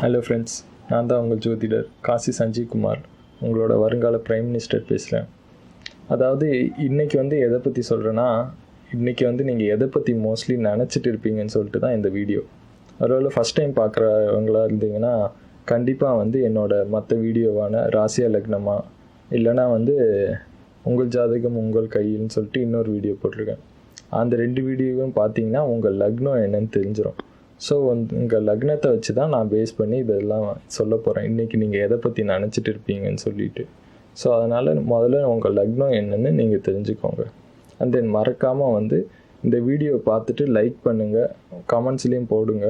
Hello friends நான் தான் உங்கள் ஜோதிடர் காசி சஞ்சீவ் குமார் உங்களோட வருங்கால பிரைம் மினிஸ்டர் பேசுகிறேன் அதாவது இன்றைக்கி வந்து எதை பற்றி சொல்கிறேன்னா இன்றைக்கி வந்து நீங்கள் எதை பற்றி மோஸ்ட்லி நினச்சிட்டு இருப்பீங்கன்னு சொல்லிட்டு தான் இந்த வீடியோ ஒருவேளை ஃபஸ்ட் டைம் பார்க்குறவங்களா இருந்தீங்கன்னா கண்டிப்பாக வந்து என்னோட மற்ற வீடியோவான ராசியா லக்னமா இல்லைனா வந்து உங்கள் ஜாதகம் உங்கள் கையில்னு சொல்லிட்டு இன்னொரு வீடியோ போட்டிருக்கேன். அந்த ரெண்டு வீடியோவும் பார்த்தீங்கன்னா உங்கள் லக்னம் என்னன்னு தெரிஞ்சிடும் ஸோ வந்து உங்கள் லக்னத்தை வச்சு தான் நான் பேஸ் பண்ணி இதெல்லாம் சொல்ல போகிறேன் இன்றைக்கி நீங்கள் எதை பற்றி நினச்சிட்டு இருப்பீங்கன்னு சொல்லிட்டு. ஸோ அதனால் முதல்ல உங்கள் லக்னம் என்னென்னு நீங்கள் தெரிஞ்சுக்கோங்க. அண்ட் தென் மறக்காமல் வந்து இந்த வீடியோவை பார்த்துட்டு லைக் பண்ணுங்கள் கமெண்ட்ஸ்லேயும் போடுங்க.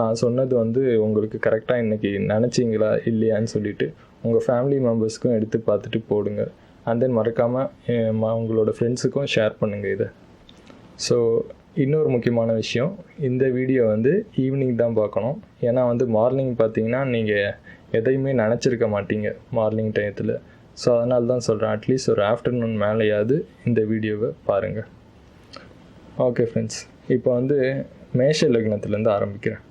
நான் சொன்னது வந்து உங்களுக்கு கரெக்டாக இன்றைக்கி நினச்சிங்களா இல்லையான்னு சொல்லிட்டு உங்கள் ஃபேமிலி மெம்பர்ஸ்க்கும் எடுத்து பார்த்துட்டு போடுங்க. அண்ட் தென் மறக்காமல் உங்களோட ஃப்ரெண்ட்ஸுக்கும் ஷேர் பண்ணுங்கள் இதை. ஸோ இன்னொரு முக்கியமான விஷயம் இந்த வீடியோ வந்து ஈவினிங் தான் பார்க்கணும். ஏன்னா வந்து மார்னிங் பார்த்தீங்கன்னா நீங்கள் எதையுமே நினச்சிருக்க மாட்டீங்க மார்னிங் டயத்தில் ஸோ அதனால தான் சொல்கிறேன் அட்லீஸ்ட் ஒரு ஆஃப்டர்நூன் மேலேயாவது இந்த வீடியோவை பாருங்கள் ஓகே ஃப்ரெண்ட்ஸ் இப்போ வந்து மேஷ லக்னத்துலேருந்து ஆரம்பிக்கிறேன்.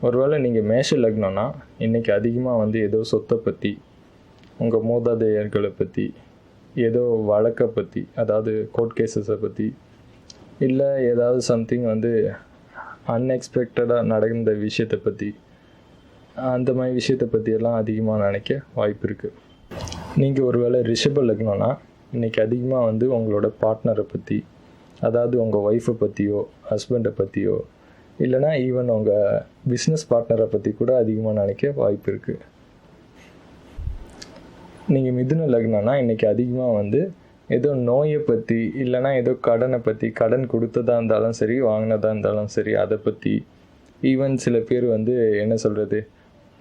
ஒருவேளை நீங்கள் மேஷ லக்னம்னா இன்றைக்கி அதிகமாக வந்து ஏதோ சொத்தை பற்றி உங்கள் மூதாதையர்களை பற்றி ஏதோ வழக்கை பற்றி அதாவது கோர்ட் கேசஸை பற்றி இல்லை ஏதாவது சம்திங் வந்து அன்எக்ஸ்பெக்டடாக நடந்த விஷயத்தை பற்றி அந்த மாதிரி விஷயத்தை பற்றியெல்லாம் அதிகமாக நினைக்க வாய்ப்பு இருக்குது நீங்கள் ஒருவேளை ரிஷப லக்னம்னா இன்றைக்கி அதிகமாக வந்து உங்களோட பார்ட்னரை பற்றி அதாவது உங்கள் ஒய்ஃபை பற்றியோ ஹஸ்பண்டை பற்றியோ இல்லைனா ஈவன் உங்கள் பிஸ்னஸ் பார்ட்னரை பற்றி கூட அதிகமாக நினைக்க வாய்ப்பு இருக்குது நீங்கள் மிதுன லக்னம்னா இன்றைக்கி அதிகமாக வந்து ஏதோ நோயை பற்றி இல்லைனா ஏதோ கடனை பற்றி கடன் கொடுத்ததா இருந்தாலும் சரி வாங்கினதா இருந்தாலும் சரி அதை பற்றி ஈவன் சில பேர் வந்து என்ன சொல்கிறது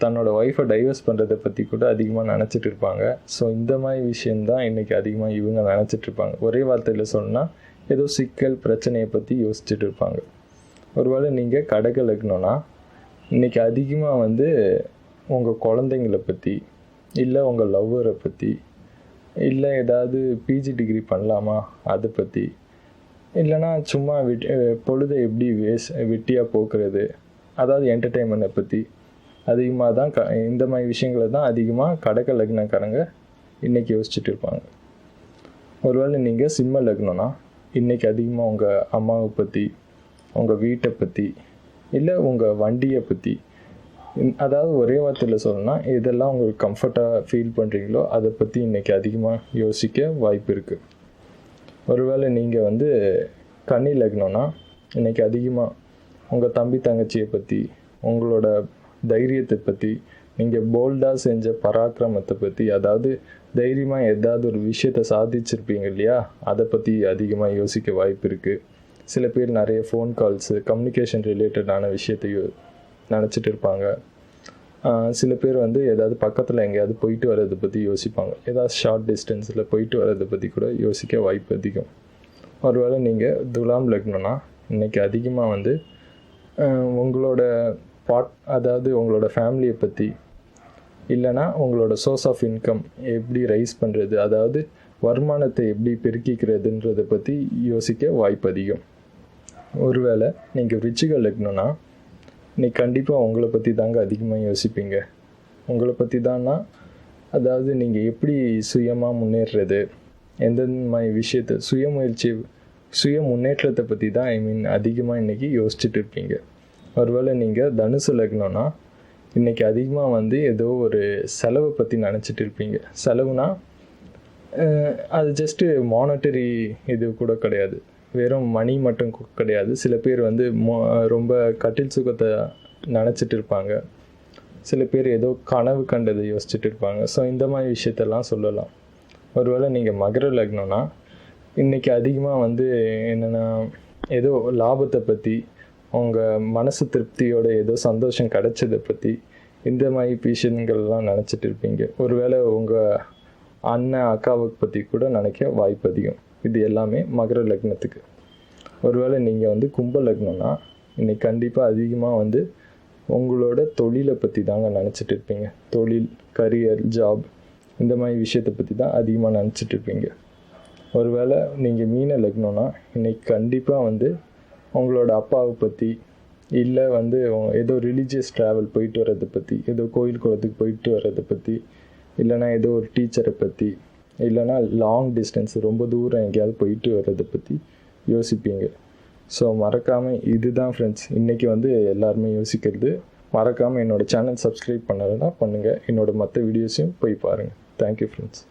தன்னோட ஒய்ஃபை டைவர்ஸ் பண்ணுறதை பற்றி கூட அதிகமாக நினச்சிட்டு இருப்பாங்க. ஸோ இந்த மாதிரி விஷயந்தான் இன்றைக்கி அதிகமாக இவங்க நினச்சிட்டு இருப்பாங்க. ஒரே வார்த்தையில் சொன்னால் ஏதோ சிக்கல் பிரச்சனையை பற்றி யோசிச்சுட்டு இருப்பாங்க. ஒருவேளை நீங்கள் கடைகள் லக்னம்னா இன்றைக்கி அதிகமாக வந்து உங்கள் குழந்தைங்கள பற்றி இல்லை உங்கள் லவ்வரை பற்றி இல்லை ஏதாவது பிஜி டிகிரி பண்ணலாமா? அதை பற்றி இல்லைனா சும்மா விட் பொழுதை எப்படி வேஸ் வெட்டியாக போக்குறது? அதாவது என்டர்டெயின்மெண்ட்டை பற்றி அதிகமாக தான் க இந்த மாதிரி விஷயங்களை தான் அதிகமாக கடக லக்னக்காரங்க இன்றைக்கி யோசிச்சுட்டு இருப்பாங்க. ஒருவேளை நீங்கள் சிம்ம லக்னம்னா இன்றைக்கி அதிகமாக உங்கள் அம்மாவை பற்றி உங்கள் வீட்டை பற்றி இல்லை உங்கள் வண்டியை பற்றி அதாவது ஒரே வார்த்தையில் சொல்லணும்னா இதெல்லாம் உங்களுக்கு கம்ஃபர்ட்டாக ஃபீல் பண்ணுறீங்களோ அதை பற்றி இன்றைக்கி அதிகமாக யோசிக்க வாய்ப்பு இருக்குது ஒருவேளை நீங்கள் வந்து கன்னி லக்னம்னா இன்றைக்கி அதிகமாக உங்கள் தம்பி தங்கச்சியை பற்றி உங்களோட தைரியத்தை பற்றி நீங்கள் போல்டாக செஞ்ச பராக்கிரமத்தை பற்றி அதாவது தைரியமாக ஏதாவது ஒரு விஷயத்தை சாதிச்சிருப்பீங்க இல்லையா அதை பற்றி அதிகமாக யோசிக்க வாய்ப்பு இருக்குது சில பேர் நிறைய ஃபோன் கால்ஸு கம்யூனிகேஷன் ரிலேட்டடான விஷயத்தை நினச்சிட்டு இருப்பாங்க சில பேர் வந்து ஏதாவது பக்கத்தில் எங்கேயாவது போயிட்டு வர்றதை பற்றி யோசிப்பாங்க. ஏதாவது ஷார்ட் டிஸ்டன்ஸில் போயிட்டு வர்றதை பற்றி கூட யோசிக்க வாய்ப்பு அதிகம். ஒருவேளை நீங்கள் துலாம் லக்னம்னா இன்றைக்கி அதிகமாக வந்து உங்களோட பாட் அதாவது உங்களோட ஃபேமிலியை பற்றி இல்லைனா உங்களோட சோர்ஸ் ஆஃப் இன்கம் எப்படி ரைஸ் பண்ணுறது அதாவது வருமானத்தை எப்படி பெருக்கிக்கிறதுன்றதை பற்றி யோசிக்க வாய்ப்பு அதிகம். ஒருவேளை நீங்கள் ரிச்சிக லக்னம்னா நீ கண்டிப்பாக உங்களை பற்றி தாங்க அதிகமாக யோசிப்பீங்க. உங்களை பற்றி தான்னா அதாவது நீங்கள் எப்படி சுயமாக முன்னேறுறது எந்தெந்த மாதிரி விஷயத்தை சுய முயற்சி சுய முன்னேற்றத்தை பற்றி தான் ஐ மீன் அதிகமாக இன்றைக்கி யோசிச்சுட்டு இருப்பீங்க ஒருவேளை நீங்கள் தனுசு லக்னம்னா இன்றைக்கி அதிகமாக வந்து ஏதோ ஒரு செலவை பற்றி நினச்சிட்டு இருப்பீங்க. செலவுனா அது ஜஸ்ட்டு மானிட்டரி இது கூட கிடையாது. வெறும் மணி மட்டும் கிடையாது. சில பேர் வந்து மோ ரொம்ப கட்டில் சுகத்தை நினச்சிட்டு இருப்பாங்க சில பேர் ஏதோ கனவு கண்டதை யோசிச்சுட்டு இருப்பாங்க ஸோ இந்த மாதிரி விஷயத்தெல்லாம் சொல்லலாம். ஒருவேளை நீங்கள் மகர லக்னம்னா இன்றைக்கி அதிகமாக வந்து என்னென்னா ஏதோ லாபத்தை பற்றி உங்கள் மனசு திருப்தியோட ஏதோ சந்தோஷம் கிடைச்சதை பற்றி இந்த மாதிரி விஷயங்கள்லாம் நினச்சிட்டு இருப்பீங்க ஒருவேளை உங்கள் அண்ணன் அக்காவை பற்றி கூட நினைக்க வாய்ப்பு அதிகம். இது எல்லாமே மகர லக்னத்துக்கு. ஒருவேளை நீங்கள் வந்து கும்ப லக்னம்னா இன்றைக்கி கண்டிப்பாக அதிகமாக வந்து உங்களோட தொழிலை பற்றி தாங்க நினச்சிட்டு இருப்பீங்க. தொழில் கரியர் ஜாப் இந்த மாதிரி விஷயத்தை பற்றி தான் அதிகமாக நினச்சிட்டு இருப்பீங்க. ஒருவேளை நீங்கள் மீன லக்னம்னா இன்றைக்கி கண்டிப்பாக வந்து உங்களோட அப்பாவை பற்றி இல்லை வந்து ஏதோ ரிலீஜியஸ் ட்ராவல் போயிட்டு வர்றதை பற்றி ஏதோ கோயில் குளத்துக்கு போயிட்டு வர்றதை பற்றி இல்லைனா ஏதோ ஒரு டீச்சரை பற்றி இல்லைனா லாங் டிஸ்டன்ஸ் ரொம்ப தூரம் எங்கேயாவது போயிட்டு வர்றதை பற்றி யோசிப்பீங்க. ஸோ மறக்காமல் இதுதான் ஃப்ரெண்ட்ஸ் இன்றைக்கி வந்து எல்லாருமே யோசிக்கிறது. மறக்காமல் என்னோடய சேனல் சப்ஸ்கிரைப் பண்ணலைன்னா பண்ணுங்கள் என்னோடய மற்ற வீடியோஸையும் போய் பாருங்கள் தேங்க்யூ ஃப்ரெண்ட்ஸ்